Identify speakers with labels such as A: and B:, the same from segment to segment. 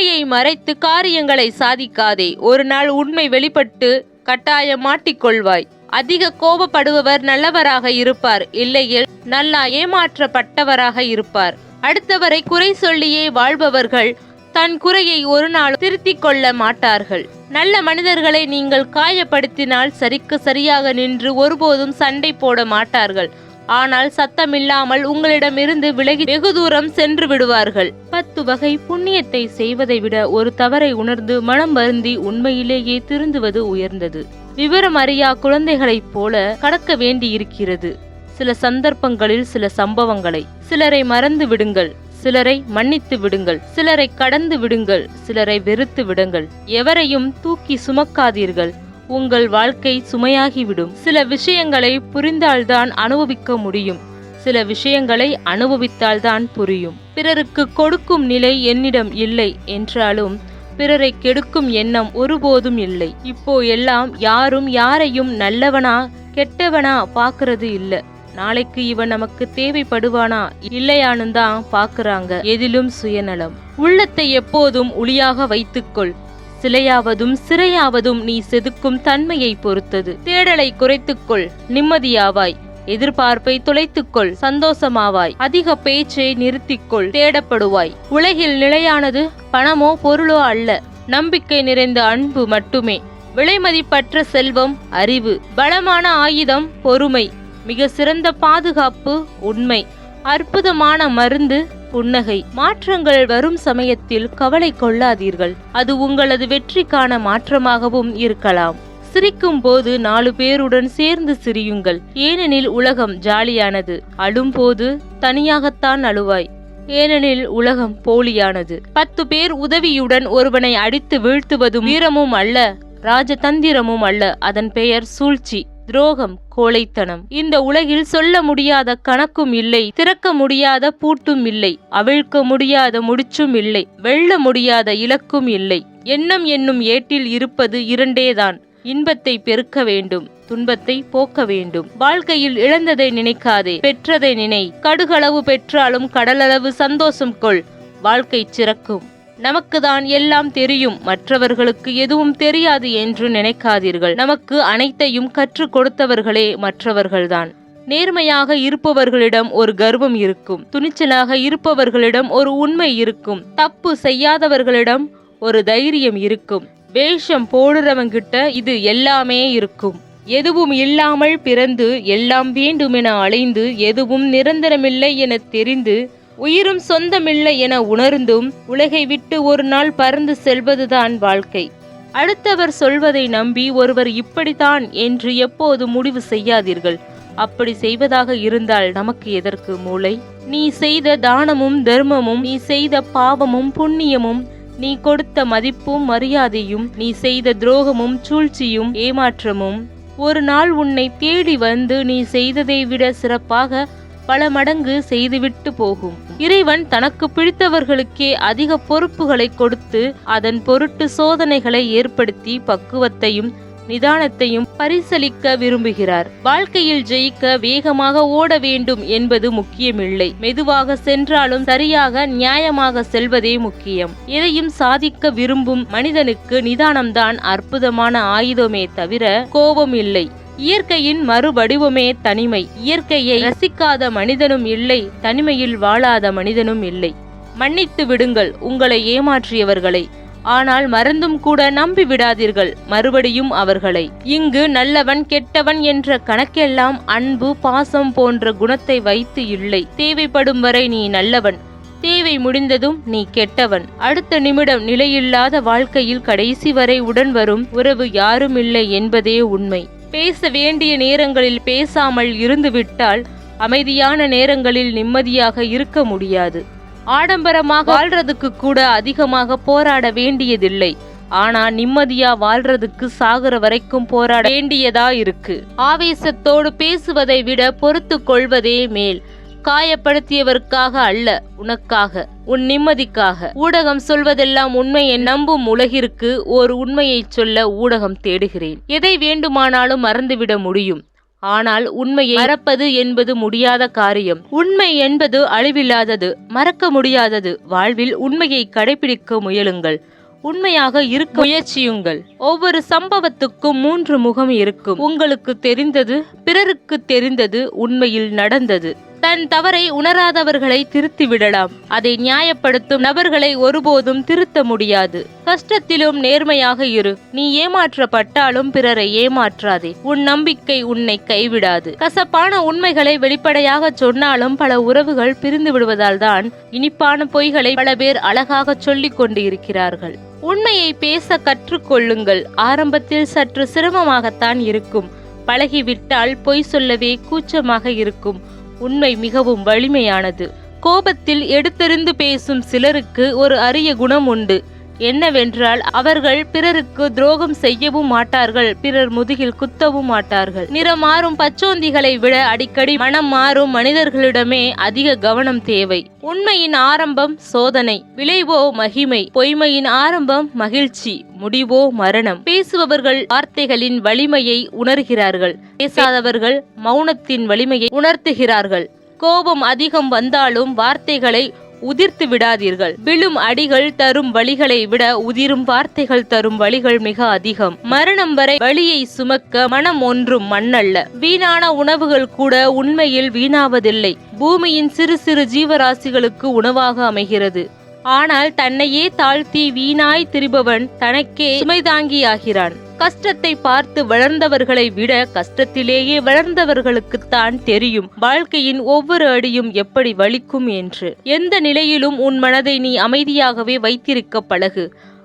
A: உண்மையை மறைத்து காரியங்களை சாதிக்காதே. ஒரு நாள் உண்மை வெளிப்பட்டு கட்டாயம் மாட்டிக்கொள்வாய். அதிக கோபப்படுபவர் நல்லவராக இருப்பார். இல்லையில் நல்லா ஏமாற்றப்பட்டவராக இருப்பார். அடுத்தவரை குறை சொல்லியே வாழ்பவர்கள் தன் குறையை ஒரு நாள் திருத்திக் கொள்ள மாட்டார்கள். நல்ல மனிதர்களை நீங்கள் காயப்படுத்தினால் சரிக்கு சரியாக நின்று ஒருபோதும் சண்டை போட மாட்டார்கள். ஆனால் சத்தமில்லாமல் உங்களிடமிருந்து விலகி வெகு தூரம் சென்று விடுவார்கள். பத்து வகை புண்ணியத்தை செய்வதை விட ஒரு தவறை உணர்ந்து மனம் வருந்தி உண்மையிலேயே திருந்துவது உயர்ந்தது. விவரம் அறியா குழந்தைகளைப் போல கடக்க வேண்டியிருக்கிறது. சில சந்தர்ப்பங்களில் சில சம்பவங்களை. சிலரை மறந்து விடுங்கள். சிலரை மன்னித்து விடுங்கள். சிலரை கடந்து விடுங்கள். சிலரை வெறுத்து விடுங்கள். எவரையும் தூக்கி சுமக்காதீர்கள். உங்கள் வாழ்க்கை சுமையாகிவிடும். சில விஷயங்களை புரிந்தால்தான் அனுபவிக்க முடியும். சில விஷயங்களை அனுபவித்தால்தான் புரியும். பிறருக்கு கொடுக்கும் நிலை என்னிடம் இல்லை என்றாலும் பிறரை கெடுக்கும் எண்ணம் ஒருபோதும் இல்லை. இப்போ எல்லாம் யாரும் யாரையும் நல்லவனா கெட்டவனா பாக்குறது இல்ல. நாளைக்கு இவன் நமக்கு தேவைப்படுவானா இல்லையான்னு தான் பாக்குறாங்க எதிலும் சுயநலம். உள்ளத்தை எப்போதும் ஒளியாக வைத்துக்கொள். சிலையாவதும் சிறையாவதும் நீ செதுக்கும் தன்மையை பொறுத்தது. தேடலை குறைத்துக்கொள் நிம்மதியாவாய். எதிர்பார்ப்பை துளைத்துக்கொள் சந்தோஷமாவாய். அதிக பேச்சை நிறுத்திக்கொள் தேடப்படுவாய். உலகில் நிலையானது பணமோ பொருளோ அல்ல. நம்பிக்கை நிறைந்த அன்பு மட்டுமே. விலைமதிப்பற்ற செல்வம் அறிவு. பலமான ஆயுதம் பொறுமை. மிக சிறந்த பாதுகாப்பு உண்மை. அற்புதமான மருந்து புன்னகை. மாற்றங்கள் வரும் சமயத்தில் கவலை கொள்ளாதீர்கள். அது உங்களது வெற்றிக்கான மாற்றமாகவும் இருக்கலாம். சிரிக்கும் போது நாலு பேருடன் சேர்ந்து சிரியுங்கள். ஏனெனில் உலகம் ஜாலியானது. அழும்போது தனியாகத்தான் அழுவாய். ஏனெனில் உலகம் போலியானது. பத்து பேர் உதவியுடன் ஒருவனை அடித்து வீழ்த்துவதும் வீரமும் அல்ல ராஜதந்திரமும் அல்ல. அதன் பெயர் சூழ்ச்சி. துரோகம் கோழைத்தனம். இந்த உலகில் சொல்ல முடியாத கணக்கும் இல்லை திறக்க முடியாத பூட்டும் இல்லை அவிழ்க்க முடியாத முடிச்சும் இல்லை வெல்ல முடியாத இலக்கும் இல்லை. எண்ணம் என்னும் ஏட்டில் இருப்பது இரண்டேதான். இன்பத்தை பெருக்க வேண்டும் துன்பத்தை போக்க வேண்டும். வாழ்க்கையில் இழந்ததை நினைக்காதே பெற்றதை நினை. கடுகளவு பெற்றாலும் கடலளவு சந்தோஷம் கொள் வாழ்க்கை சிறக்கும். நமக்கு தான் எல்லாம் தெரியும். மற்றவர்களுக்கு எதுவும் தெரியாது என்று நினைக்காதீர்கள். நமக்கு அனைத்தையும் கற்றுக் கொடுத்தவர்களே மற்றவர்கள்தான். நேர்மையாக இருப்பவர்களிடம் ஒரு கர்வம் இருக்கும். துணிச்சலாக இருப்பவர்களிடம் ஒரு உண்மை இருக்கும். தப்பு செய்யாதவர்களிடம் ஒரு தைரியம் இருக்கும். வேஷம் போடுறவங்கிட்ட இது எல்லாமே இருக்கும். எதுவும் இல்லாமல் பிறந்து எல்லாம் வேண்டுமென அலைந்து எதுவும் நிரந்தரமில்லை என தெரிந்து உயிரும் சொந்தமில்லை என உணர்ந்தும் உலகை விட்டு ஒரு நாள் பறந்து செல்வதுதான் வாழ்க்கை. அடுத்தவர் சொல்வதை நம்பி ஒருவர் இப்படித்தான் என்று எப்போது முடிவு செய்யாதீர்கள். அப்படி செய்வதாக இருந்தால் நமக்கு எதற்கு மூளை? நீ செய்த தானமும் தர்மமும் நீ செய்த பாவமும் புண்ணியமும் நீ கொடுத்த மதிப்பும் மரியாதையும் நீ செய்த துரோகமும் சூழ்ச்சியும் ஏமாற்றமும். ஒரு நாள் உன்னை தேடி வந்து நீ செய்ததை விட சிறப்பாக பல மடங்கு செய்துவிட்டு போகும். இறைவன் தனக்கு பிடித்தவர்களுக்கே அதிக பொறுப்புகளை கொடுத்து அதன் பொருட்டு சோதனைகளை ஏற்படுத்தி பக்குவத்தையும் நிதானத்தையும் பரிசலிக்க விரும்புகிறார். வாழ்க்கையில் ஜெயிக்க வேகமாக ஓட வேண்டும் என்பது முக்கியமில்லை. மெதுவாக சென்றாலும் சரியாக நியாயமாக செல்வதே முக்கியம். எதையும் சாதிக்க விரும்பும் மனிதனுக்கு நிதானம்தான் அற்புதமான ஆயுதமே தவிர கோபம் இல்லை இயற்கையின் மறுவடிவமே தனிமை. இயற்கையை ரசிக்காத மனிதனும் இல்லை தனிமையில் வாழாத மனிதனும் இல்லை. மன்னித்து விடுங்கள் உங்களை ஏமாற்றியவர்களை. ஆனால் மறந்தும் கூட நம்பி விடாதீர்கள் மறுபடியும் அவர்களை. இங்கு நல்லவன் கெட்டவன் என்ற கணக்கெல்லாம் அன்பு பாசம் போன்ற குணத்தை வைத்து இல்லை. தேவைப்படும் வரை நீ நல்லவன். தேவை முடிந்ததும் நீ கெட்டவன். அடுத்த நிமிடம் நிலையில்லாத வாழ்க்கையில் கடைசி வரை உடன் வரும் உறவு யாரும் இல்லை என்பதே உண்மை. பேச வேண்டிய நேரங்களில் பேசாமல் இருந்துவிட்டால் அமைதியான நேரங்களில் நிம்மதியாக இருக்க முடியாது. ஆடம்பரமாக வாழ்றதுக்கு கூட அதிகமாக போராட வேண்டியதில்லை. ஆனா நிம்மதியா வாழ்றதுக்கு சாகுற வரைக்கும் போராட வேண்டியதா இருக்கு. ஆவேசத்தோடு பேசுவதை விட பொறுத்து கொள்வதே மேல். காயப்படுத்தியவருக்காக அல்ல உனக்காக உன் நிம்மதிக்காக. ஊடகம் சொல்வதெல்லாம் உண்மையை நம்பும் உலகிற்கு ஒரு உண்மையை சொல்ல ஊடகம் தேடுகிறேன். எதை வேண்டுமானாலும் மறந்துவிட முடியும். ஆனால் உண்மையை மறப்பது என்பது முடியாத காரியம். உண்மை என்பது அழிவில்லாதது மறக்க முடியாதது. வாழ்வில் உண்மையை கடைபிடிக்க முயலுங்கள். உண்மையாக இருக்க முயற்சியுங்கள். ஒவ்வொரு சம்பவத்துக்கும் மூன்று முகம் இருக்கும். உங்களுக்கு தெரிந்தது பிறருக்கு தெரிந்தது உண்மையில் நடந்தது. தன் தவறை உணராதவர்களை திருத்தி விடலாம் அதை நியாயப்படுத்தும் நபர்களை ஒருபோதும் திருத்த முடியாது. கஷ்டத்திலும் நேர்மையாக இரு. நீ ஏமாற்றப்பட்டாலும் பிறரை ஏமாற்றாதே. உன் நம்பிக்கை உன்னை கைவிடாது. கசப்பான உண்மைகளை வெளிப்படையாக சொன்னாலும் பல உறவுகள் பிரிந்து விடுவதால் தான் இனிப்பான பொய்களை பல பேர் அழகாக சொல்லிக் கொண்டு இருக்கிறார்கள் உண்மையை பேச கற்றுக்கொள்ளுங்கள் ஆரம்பத்தில் சற்று சிரமமாகத்தான் இருக்கும். பழகிவிட்டால் பொய் சொல்லவே கூச்சமாக இருக்கும். உண்மை மிகவும் வலிமையானது. கோபத்தில் எடுத்தெறிந்து பேசும் சிலருக்கு ஒரு அரிய குணம் உண்டு. என்னவென்றால் அவர்கள் பிறருக்கு துரோகம் செய்யவும் மாட்டார்கள் பிறர் முதுகில் குத்தவும் மாட்டார்கள். நிறம் மாறும் பச்சோந்திகளை விட அடிக்கடி மனம் மாறும் மனிதர்களிடமே அதிக கவனம் தேவை. உண்மையின் ஆரம்பம் சோதனை விளைவோ மகிமை பொய்மையின் ஆரம்பம் மகிழ்ச்சி முடிவோ மரணம். பேசுபவர்கள் வார்த்தைகளின் வலிமையை உணர்கிறார்கள் பேசாதவர்கள் மௌனத்தின் வலிமையை உணர்த்துகிறார்கள். கோபம் அதிகம் வந்தாலும் வார்த்தைகளை உதிர்த்து விடாதீர்கள். விழும் அடிகள் தரும் வழிகளை விட உதிரும் வார்த்தைகள் தரும் வழிகள் மிக அதிகம். மரணம் வரை வழியை சுமக்க மனம் ஒன்றும் மண்ணல்ல. வீணான உணவுகள் கூட உண்மையில் வீணாவதில்லை. பூமியின் சிறு சிறு ஜீவராசிகளுக்கு உணவாக அமைகிறது. ஆனால் தன்னையே தாழ்த்தி வீணாய் திரிபவன் தனக்கே சுமைதாங்கியாகிறான். கஷ்டத்தை பார்த்து வளர்ந்தவர்களை விட கஷ்டத்திலேயே வளர்ந்தவர்களுக்குத்தான் தெரியும். வாழ்க்கையின் ஒவ்வொரு அடியும் எப்படி வலிக்கும் என்று. எந்த நிலையிலும் உன் மனதை நீ அமைதியாகவே வைத்திருக்க பழகு.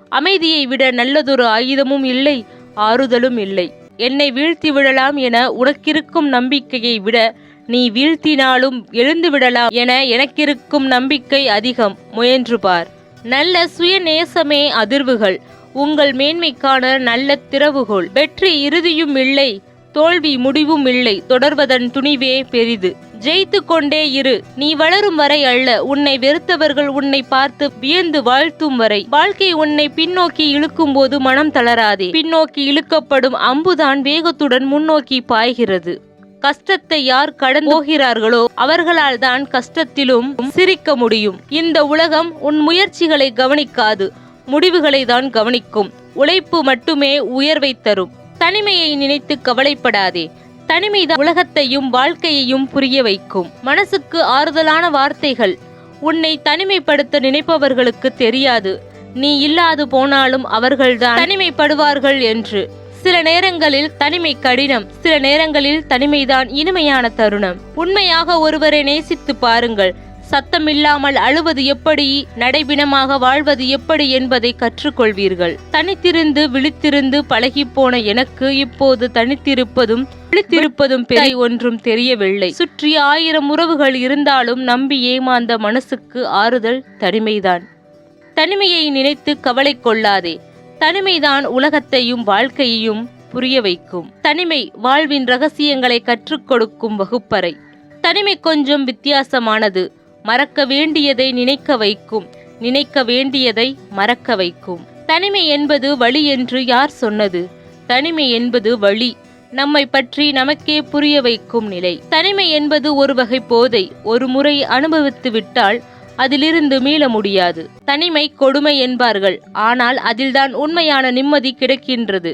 A: அமைதியை விட நல்லதொரு ஆயுதமும் இல்லை ஆறுதலும் இல்லை. என்னை வீழ்த்தி விடலாம் என உனக்கிருக்கும் நம்பிக்கையை விட நீ வீழ்த்தினாலும் எழுந்து விடலாம் என எனக்கிருக்கும் நம்பிக்கை அதிகம். முயன்று பார். நல்ல சுயநேசமே அதிர்வுகள். உங்கள் மேன்மைக்கான நல்ல திறவுகோள். வெற்றி இறுதியும் இல்லை தோல்வி முடிவும் இல்லை தொடர்வதன் துணிவே பெரிது. ஜெயித்து கொண்டே இரு நீ வளரும் வரை அல்ல உன்னை வெறுத்தவர்கள் உன்னை பார்த்து வியந்து வாழ்த்தும் வரை. வாழ்க்கை உன்னை பின்னோக்கி இழுக்கும் போது மனம் தளராதே. பின்னோக்கி இழுக்கப்படும் அம்புதான் வேகத்துடன் முன்னோக்கி பாய்கிறது. கஷ்டத்தை யார் கடந்து போகிறார்களோ அவர்களால் தான் கஷ்டத்திலும் சிரிக்க முடியும். இந்த உலகம் உன் முயற்சிகளை கவனிக்காது. முடிவுகளை தான் கவனிக்கும். உழைப்பு மட்டுமே உயர்வை தரும். தனிமையை நினைத்து கவலைப்படாதே. தனிமைதான் உலகத்தையும் வாழ்க்கையையும் புரிய வைக்கும். மனசுக்கு ஆறுதலான வார்த்தைகள். உன்னை தனிமைப்படுத்த நினைப்பவர்களுக்கு தெரியாது. நீ இல்லாது போனாலும் அவர்கள்தான் தனிமைப்படுவார்கள் என்று. சில நேரங்களில் தனிமை கடினம். சில நேரங்களில் தனிமைதான் இனிமையான தருணம். உண்மையாக ஒருவரை நேசித்து பாருங்கள். சத்தமில்லாமல் அழுவது எப்படி நடைபினமாக வாழ்வது எப்படி என்பதை கற்றுக்கொள்வீர்கள். தனித்திருந்து விழித்திருந்து பழகிப்போன எனக்கு இப்போது தனித்திருப்பதும் விழித்திருப்பதும் பெரிய ஒன்றும் தெரியவில்லை. சுற்றி ஆயிரம் உறவுகள் இருந்தாலும் நம்பி ஏமாந்த மனசுக்கு ஆறுதல் தனிமைதான். தனிமையை நினைத்து கவலை கொள்ளாதே. தனிமைதான் உலகத்தையும் வாழ்க்கையையும் புரிய வைக்கும். தனிமை வாழ்வின் ரகசியங்களை கற்றுக் கொடுக்கும் வகுப்பறை. தனிமை கொஞ்சம் வித்தியாசமானது. மறக்க வேண்டியதை நினைக்க வைக்கும். நினைக்க வேண்டியதை மறக்க வைக்கும். தனிமை என்பது வழி என்று யார் சொன்னது? தனிமை என்பது வழி. நம்மை பற்றி நமக்கே புரிய வைக்கும் நிலை. தனிமை என்பது ஒரு வகை போதை. ஒரு முறை அனுபவித்து விட்டால் அதிலிருந்து மீள முடியாது. தனிமை கொடுமை என்பார்கள். ஆனால் அதில்தான் உண்மையான நிம்மதி கிடைக்கின்றது.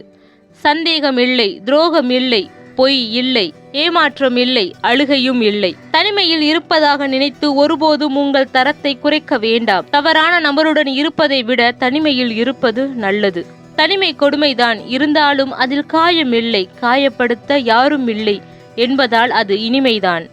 A: சந்தேகம் இல்லை துரோகம் இல்லை பொய் இல்லை ஏமாற்றம் இல்லை அழுகையும் இல்லை. தனிமையில் இருப்பதாக நினைத்து ஒருபோதும் உங்கள் தரத்தை குறைக்க வேண்டாம். தவறான நபருடன் இருப்பதை விட தனிமையில் இருப்பது நல்லது. தனிமை கொடுமைதான். இருந்தாலும் அதில் காயம் இல்லை காயப்படுத்த யாரும் இல்லை என்பதால் அது இனிமைதான்.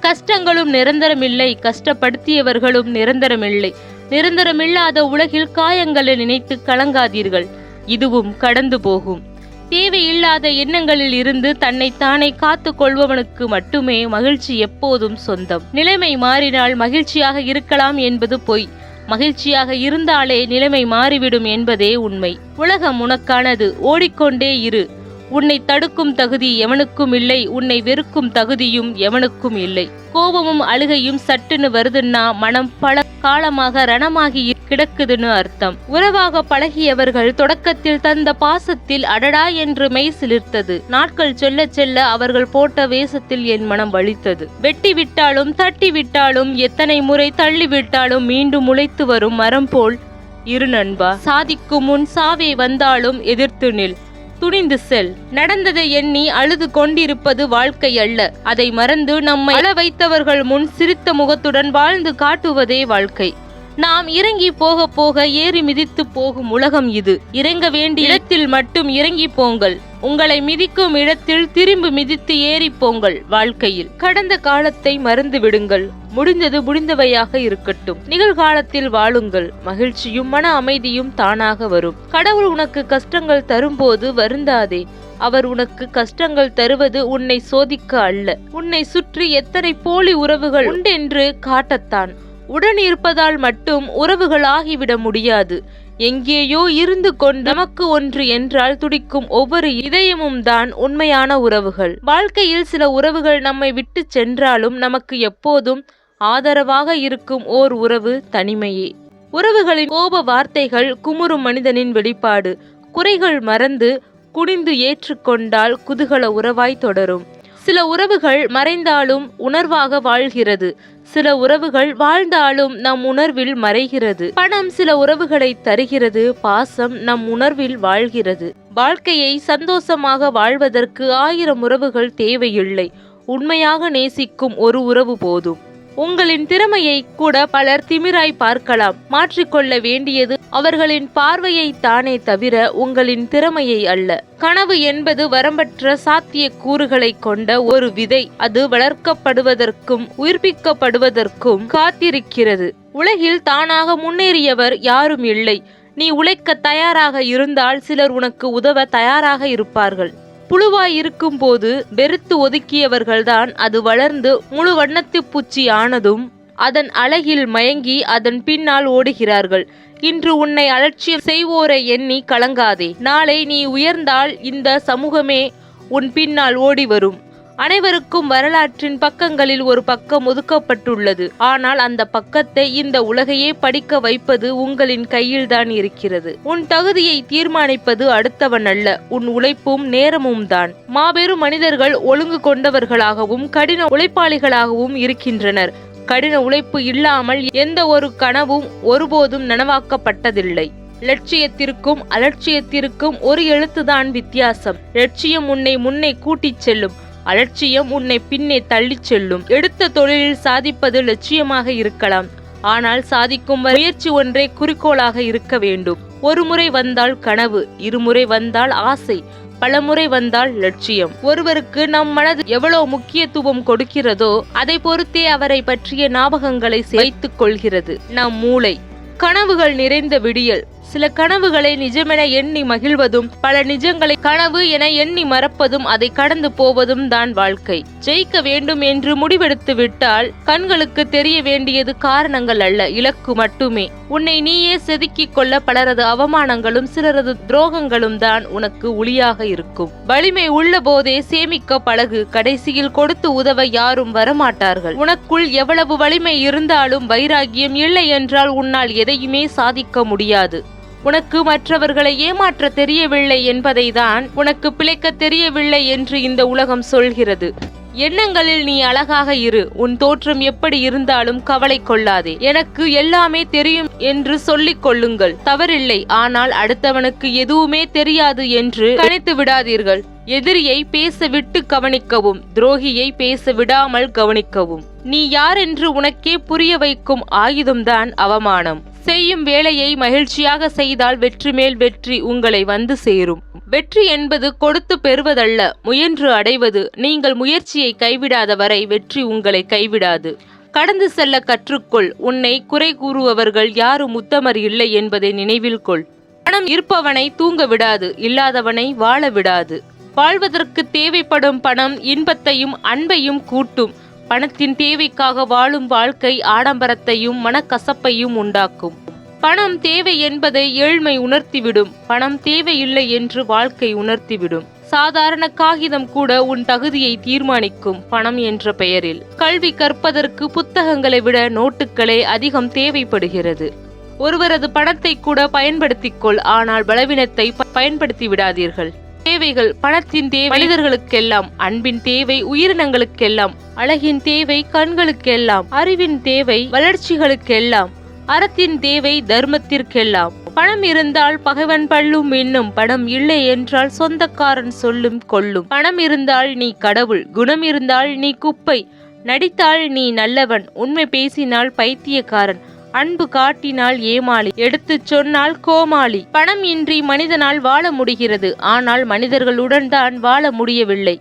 A: கஷ்டங்களும் நிரந்தரமில்லை கஷ்டப்படுத்தியவர்களும் நிரந்தரமில்லை நிரந்தரமில்லாத உலகில் காயங்களை நினைத்து கலங்காதீர்கள். இதுவும் கடந்து போகும். தேவையில்லாத எண்ணங்களில் இருந்து தன்னை தானே காத்து கொள்பவனுக்கு மட்டுமே மகிழ்ச்சி எப்போதும் சொந்தம். நிலைமை மாறினால் மகிழ்ச்சியாக இருக்கலாம் என்பது பொய். மகிழ்ச்சியாக இருந்தாலே நிலைமை மாறிவிடும் என்பதே உண்மை. உலகம் உனக்கானது. ஓடிக்கொண்டே இரு. உன்னை தடுக்கும் தகுதி எவனுக்கும் இல்லை உன்னை வெறுக்கும் தகுதியும் எவனுக்கும் இல்லை. கோபமும் அழுகையும் சட்டுன்னு வருதுன்னா மனம் பல காலமாக ரணமாகி கிடக்குதுன்னு அர்த்தம். உறவாக பழகியவர்கள் தொடக்கத்தில் தந்த பாசத்தில் அடடா என்று மெய் சிலிர்த்தது. நாட்கள் செல்ல செல்ல அவர்கள் போட்ட வேஷத்தில் என் மனம் வலித்தது. வெட்டி விட்டாலும் தட்டி விட்டாலும் எத்தனை முறை தள்ளி விட்டாலும் மீண்டும் முளைத்து வரும் மரம் போல் இரு நண்பா. சாதிக்கும் முன் சாவே வந்தாலும் எதிர்த்து நில். துணிந்து செல். நடந்ததை எண்ணி அழுது கொண்டிருப்பது வாழ்க்கை அல்ல. அதை மறந்து நம்மை அழ வைத்தவர்கள் முன் சிரித்த முகத்துடன் வாழ்ந்து காட்டுவதே வாழ்க்கை. நாம் இறங்கி போக போக ஏறி மிதித்து போகும் உலகம் இது. இறங்க வேண்டிய இடத்தில் மட்டும் இறங்கி போங்கள். உங்களை மிதிக்கும் இடத்தில் திரும்பி மிதித்து ஏறி போங்கள் வாழ்க்கையில். கடந்த காலத்தை மறந்து விடுங்கள். முடிந்தது முடிந்தவையாக இருக்கட்டும். நிகழ்காலத்தில் வாழுங்கள். மகிழ்ச்சியும் மன அமைதியும் தானாக வரும். கடவுள் உனக்கு கஷ்டங்கள் தரும்போது வருந்தாதே. அவர் உனக்கு கஷ்டங்கள் தருவது உன்னை சோதிக்க அல்ல. உன்னை சுற்றி எத்தனை போலி உறவுகள் உண்டென்று காட்டத்தான். உடன் இருப்பதால் மட்டும் உறவுகள் ஆகிவிட முடியாது. எங்கேயோ இருந்து கொண்டு நமக்கு ஒன்று என்றால் துடிக்கும் ஒவ்வொரு இதயமும் தான் உண்மையான உறவுகள். வாழ்க்கையில் சில உறவுகள் நம்மை விட்டு சென்றாலும் நமக்கு எப்போதும் ஆதரவாக இருக்கும் ஓர் உறவு தனிமையே. உறவுகளின் கோப வார்த்தைகள் குமுறும் மனிதனின் வெளிப்பாடு. குறைகள் மறந்து குனிந்து ஏற்றுக்கொண்டால் குதூகல உறவாய் தொடரும். சில உறவுகள் மறைந்தாலும் உணர்வாக வாழ்கிறது. சில உறவுகள் வாழ்ந்தாலும் நம் உணர்வில் மறைகிறது. பணம் சில உறவுகளை தருகிறது. பாசம் நம் உணர்வில் வாழ்கிறது. வாழ்க்கையை சந்தோஷமாக வாழ்வதற்கு ஆயிரம் உறவுகள் தேவையில்லை. உண்மையாக நேசிக்கும் ஒரு உறவு போதும். உங்களின் திறமையை கூட பலர் திமிராய் பார்க்கலாம். மாற்றிக்கொள்ள வேண்டியது அவர்களின் பார்வையை தானே தவிர உங்களின் திறமையை அல்ல. கனவு என்பது வரம்பற்ற சாத்திய கூறுகளை கொண்ட ஒரு விதை. அது வளர்க்கப்படுவதற்கும் உயிர்ப்பிக்கப்படுவதற்கும் காத்திருக்கிறது. உலகில் தானாக முன்னேறியவர் யாரும் இல்லை. நீ உழைக்க தயாராக இருந்தால் சிலர் உனக்கு உதவ தயாராக இருப்பார்கள். புழுவாய் இருக்கும்போது வெறுத்து ஒதுக்கியவர்கள்தான் அது வளர்ந்து முழு வண்ணத்து பூச்சி ஆனதும் அதன் அழகில் மயங்கி அதன் பின்னால் ஓடுகிறார்கள். இன்று உன்னை அலட்சியம் செய்வோரை எண்ணி கலங்காதே. நாளை நீ உயர்ந்தால் இந்த சமூகமே உன் பின்னால் ஓடி வரும் அனைவருக்கும் வரலாற்றின் பக்கங்களில் ஒரு பக்கம் ஒதுக்கப்பட்டுள்ளது. ஆனால் அந்த பக்கத்தை இந்த உலகையே படிக்க வைப்பது உங்களின் கையில்தான் இருக்கிறது. உன் தகுதியை தீர்மானிப்பது அடுத்தவன் அல்ல உன் உழைப்பும் நேரமும் தான். மாபெரும் மனிதர்கள் ஒழுங்கு கொண்டவர்களாகவும் கடின உழைப்பாளிகளாகவும் இருக்கின்றனர். கடின உழைப்பு இல்லாமல் எந்த ஒரு கனவும் ஒருபோதும் நனவாக்கப்பட்டதில்லை. லட்சியத்திற்கும் அலட்சியத்திற்கும் ஒரு எழுத்துதான் வித்தியாசம். லட்சியம் உன்னை முன்னே கூட்டிச் செல்லும். அலட்சியம் உன்னை பின்னே தள்ளிச் செல்லும். எடுத்த தொழிலில் சாதிப்பது லட்சியமாக இருக்கலாம். ஆனால் சாதிக்கும் முயற்சி ஒன்றே குறிக்கோளாக இருக்க வேண்டும். ஒரு முறை வந்தால் கனவு இருமுறை வந்தால் ஆசை பலமுறை வந்தால் லட்சியம். ஒருவருக்கு நம் மனது எவ்வளவு முக்கியத்துவம் கொடுக்கிறதோ அதை பொறுத்தே அவரை பற்றிய ஞாபகங்களை சேர்த்துக் கொள்கிறது. நம் மூளை. கனவுகள் நிறைந்த விடியல். சில கனவுகளை நிஜமென எண்ணி மகிழ்வதும் பல நிஜங்களை கனவு என எண்ணி மறப்பதும் அதை கடந்து போவதும் தான் வாழ்க்கை. ஜெயிக்க வேண்டும் என்று முடிவெடுத்து விட்டால் கண்களுக்கு தெரிய வேண்டியது காரணங்கள் அல்ல இலக்கு மட்டுமே. உன்னை நீயே செதுக்கிக் கொள்ள பலரது அவமானங்களும் சிலரது துரோகங்களும் தான் உனக்கு ஒளியாக இருக்கும். வலிமை உள்ள போதே சேமிக்க பழகு கடைசியில் கொடுத்து உதவ யாரும் வரமாட்டார்கள். உனக்குள் எவ்வளவு வலிமை இருந்தாலும் வைராகியம் இல்லை என்றால் உன்னால் எதையுமே சாதிக்க முடியாது. உனக்கு மற்றவர்களை ஏமாற்ற தெரியவில்லை என்பதை தான் உனக்கு பிழைக்க தெரியவில்லை என்று இந்த உலகம் சொல்கிறது. எண்ணங்களில் நீ அழகாக இரு. உன் தோற்றம் எப்படி இருந்தாலும் கவலை கொள்ளாதே. எனக்கு எல்லாமே தெரியும் என்று சொல்லிக் கொள்ளுங்கள். தவறில்லை. ஆனால் அடுத்தவனுக்கு எதுவுமே தெரியாது என்று கணித்து விடாதீர்கள். எதிரியை பேச விட்டு கவனிக்கவும். துரோகியை பேச விடாமல் கவனிக்கவும். நீ யார் என்று உனக்கே புரிய வைக்கும் ஆயுதம்தான் அவமானம். செய்யும் வேலையை மகிழ்ச்சியாக செய்தால் வெற்றி மேல் வெற்றி உங்களை வந்து சேரும். வெற்றி என்பது கொடுத்து பெறுவதல்ல முயன்று அடைவது. நீங்கள் முயற்சியை கைவிடாத வரை வெற்றி உங்களை கைவிடாது. கடந்து செல்ல கற்றுக்கொள். உன்னை குறை கூறுபவர்கள் யாரும் உத்தமர் இல்லை என்பதை நினைவில் கொள். பணம் இருப்பவனை தூங்க விடாது இல்லாதவனை வாழ விடாது. வாழ்வதற்கு தேவைப்படும் பணம் இன்பத்தையும் அன்பையும் கூட்டும். பணத்தின் தேவைக்காக வாழும் வாழ்க்கை ஆடம்பரத்தையும் மனக்கசப்பையும் உண்டாக்கும். பணம் தேவை என்பதை ஏழ்மை உணர்த்திவிடும். பணம் தேவையில்லை என்று வாழ்க்கை உணர்த்திவிடும். சாதாரண காகிதம் கூட உன் தகுதியை தீர்மானிக்கும் பணம் என்ற பெயரில். கல்வி கற்பதற்கு புத்தகங்களை விட நோட்டுகளே அதிகம் தேவைப்படுகிறது. ஒருவரது பணத்தை கூட பயன்படுத்திக்கொள் ஆனால் பலவீனத்தை பயன்படுத்தி விடாதீர்கள் தேவைகள் பணத்தின் தேவை மனிதர்களுக்கெல்லாம் அன்பின் தேவை உயிரினங்களுக்கெல்லாம் அழகின் தேவை கண்களுக்கெல்லாம் அறிவின் தேவை வளர்ச்சிகளுக்கெல்லாம் அறத்தின் தேவை தர்மத்திற்கெல்லாம். பணம் இருந்தால் பகைவன் பள்ளும் இன்னும் பணம் இல்லை என்றால் சொந்தக்காரன் சொல்லும் கொள்ளும். பணம் இருந்தால் நீ கடவுள் குணம் இருந்தால் நீ குப்பை நடித்தால் நீ நல்லவன். உண்மை பேசினால் பைத்தியக்காரன் அன்பு காட்டினால் ஏமாளி எடுத்துச் சொன்னால் கோமாளி. பணம் இன்றி மனிதனால் வாழ முடிகிறது. ஆனால் மனிதர்களுடன் தான் வாழ முடியவில்லை.